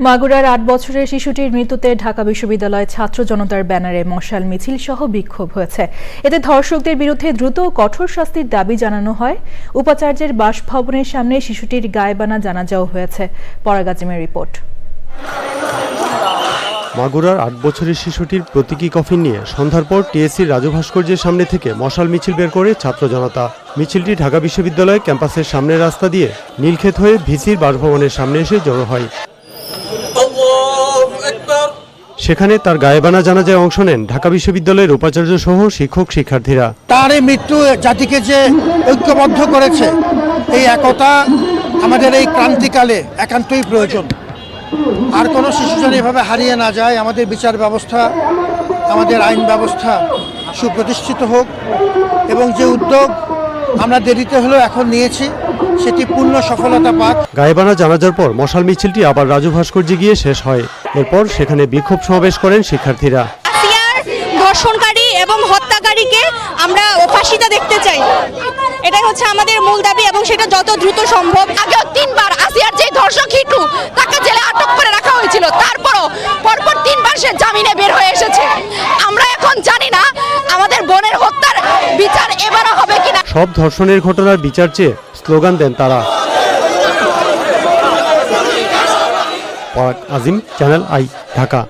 মাগুরার আট বছরের শিশুটির মৃত্যুতে ঢাকা বিশ্ববিদ্যালয় ছাত্র জনতার ব্যানারে মশাল মিছিল সহ বিক্ষোভ হয়েছে। এতে ধর্ষকদের বিরুদ্ধে দ্রুত কঠোর শাস্তির দাবি জানানো হয়। উপাচার্যের বাসভবনের সামনে শিশুটির গায়ে বানা জানা জানাজাও হয়েছে। পরাগাজিমের রিপোর্ট। মাগুরার আট বছরের শিশুটির প্রতীকী কফিন নিয়ে সন্ধ্যার পর টিএসসির রাজু ভাস্কর্যের সামনে থেকে মশাল মিছিল বের করে ছাত্র জনতা। মিছিলটি ঢাকা বিশ্ববিদ্যালয় ক্যাম্পাসের সামনের রাস্তা দিয়ে নীলক্ষেত হয়ে ভিসির বাসভবনের সামনে এসে জড়ো হয়। সেখানে তার গায়েবানা জানাজায় অংশ নেন ঢাকা বিশ্ববিদ্যালয়ের উপাচার্য সহ শিক্ষক শিক্ষার্থীরা। তার এই মৃত্যু জাতিকে যে ঐক্যবদ্ধ করেছে, এই একতা আমাদের এই ক্রান্তিকালে একান্তই প্রয়োজন। আর কোনো শিশু যেন এভাবে হারিয়ে না যায়, আমাদের বিচার ব্যবস্থা, আমাদের আইন ব্যবস্থা সুপ্রতিষ্ঠিত হোক এবং যে উদ্যোগ আমরা দেরিতে হলেও এখন নিয়েছি সেটি পূর্ণ সফলতা পাক। গায়েবানা জানাজার পর মশাল মিছিলটি আবার রাজু ভাস্কর্যে গিয়ে শেষ হয়। এরপর সেখানে বিক্ষোভ সমাবেশ করেন শিক্ষার্থীরা। ধর্ষণকারী এবং হত্যাকারীকে আমরা ফাঁসিতে দেখতে চাই। এটাই হচ্ছে আমাদের মূল দাবি এবং সেটা যত দ্রুত সম্ভব। আগেও তিনবার আসিয়ার যে ধর্ষক হিটু তাকে জেলে আটক করে রাখা হয়েছিল। তারপরও পরপর তিনবার সে জামিনে বের হয়ে এসেছে। আমরা এখন জানি না আমাদের বোনের হত্যার বিচার এবারও হবে কিনা সব ধর্ষণের ঘটনার বিচার চেয়ে স্লোগান দেন তারা। Azim channel I Dhaka.